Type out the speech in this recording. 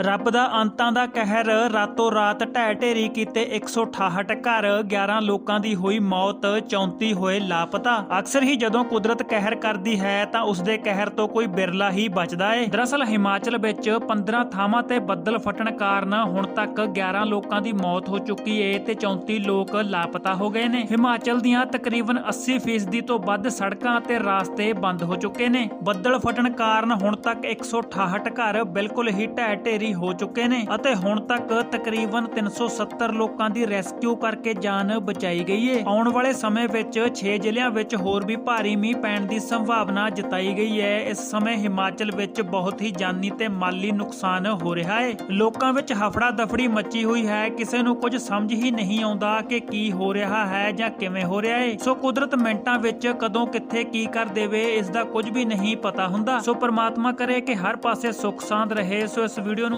ਰੱਬ ਦਾ ਅੰਤਾਂ ਦਾ ਕਹਿਰ ਰਾਤੋਂ ਰਾਤ ਢਹਿ ਢੇਰੀ ਕੀਤੇ 168 ਘਰ 11 ਲੋਕਾਂ ਦੀ ਹੋਈ ਮੌਤ 34 ਹੋਏ ਲਾਪਤਾ। ਅਕਸਰ ਹੀ ਜਦੋਂ ਕੁਦਰਤ ਕਹਿਰ ਕਰਦੀ ਹੈ ਤਾਂ ਉਸ ਦੇ ਕਹਿਰ ਤੋਂ ਕੋਈ ਬਿਰਲਾ ਹੀ ਬਚਦਾ ਏ। ਦਰਅਸਲ ਹਿਮਾਚਲ ਵਿੱਚ 15 ਥਾਵਾਂ ਤੇ ਬੱਦਲ ਫਟਣ ਕਾਰਨ ਹੁਣ ਤੱਕ 11 ਲੋਕਾਂ ਦੀ ਮੌਤ ਹੋ ਚੁੱਕੀ ਏ ਤੇ 34 ਲੋਕ ਲਾਪਤਾ ਹੋ ਗਏ ਨੇ। ਹਿਮਾਚਲ ਦੀਆਂ ਤਕਰੀਬਨ 80% ਤੋਂ ਵੱਧ ਸੜਕਾਂ ਅਤੇ ਰਾਸਤੇ ਬੰਦ ਹੋ ਚੁੱਕੇ ਨੇ। ਬੱਦਲ ਫਟਣ ਕਾਰਨ ਹੁਣ ਤੱਕ 168 ਘਰ ਬਿਲਕੁਲ ਹੀ ਢਹਿ ਢੇਰੀ ਹੋ ਚੁੱਕੇ ਨੇ ਅਤੇ ਹੁਣ ਤੱਕ ਤਕਰੀਬਨ 370 ਲੋਕਾਂ ਦੀ ਰੈਸਕਿਊ ਕਰਕੇ ਜਾਨ ਬਚਾਈ ਗਈ ਏ। ਆਉਣ ਵਾਲੇ ਸਮੇਂ ਵਿੱਚ 6 ਜ਼ਿਲ੍ਹਿਆਂ ਵਿੱਚ ਹੋਰ ਵੀ ਭਾਰੀ ਮੀਂਹ ਪੈਣ ਦੀ ਸੰਭਾਵਨਾ ਜਤਾਈ ਗਈ ਹੈ ਇਸ ਸਮੇਂ ਹਿਮਾਚਲ ਵਿੱਚ ਬਹੁਤ ਹੀ ਜਾਨੀ ਤੇ ਮਾਲੀ ਨੁਕਸਾਨ ਹੋ ਰਿਹਾ ਹੈ ਲੋਕਾਂ ਵਿੱਚ ਹਫੜਾ ਦਫੜੀ ਮੱਚੀ ਹੋਈ ਹੈ। ਕਿਸੇ ਨੂੰ ਕੁਝ ਸਮਝ ਹੀ ਨਹੀਂ ਆਉਂਦਾ ਕਿ ਕੀ ਹੋ ਰਿਹਾ ਹੈ ਜਾਂ ਕਿਵੇਂ ਹੋ ਰਿਹਾ ਹੈ ਸੋ ਕੁਦਰਤ ਮਿੰਟਾਂ ਵਿੱਚ ਕਦੋਂ ਕਿੱਥੇ ਕੀ ਕਰ ਦੇਵੇ, ਇਸ ਦਾ ਕੁਝ ਵੀ ਨਹੀਂ ਪਤਾ ਹੁੰਦਾ। ਸੋ ਪ੍ਰਮਾਤਮਾ ਕਰੇ ਕਿ ਹਰ ਪਾਸੇ ਸੁੱਖ ਸਾਂਦ ਰਹੇ। ਸੋ ਇਸ ਵੀਡੀਓ ਨੂੰ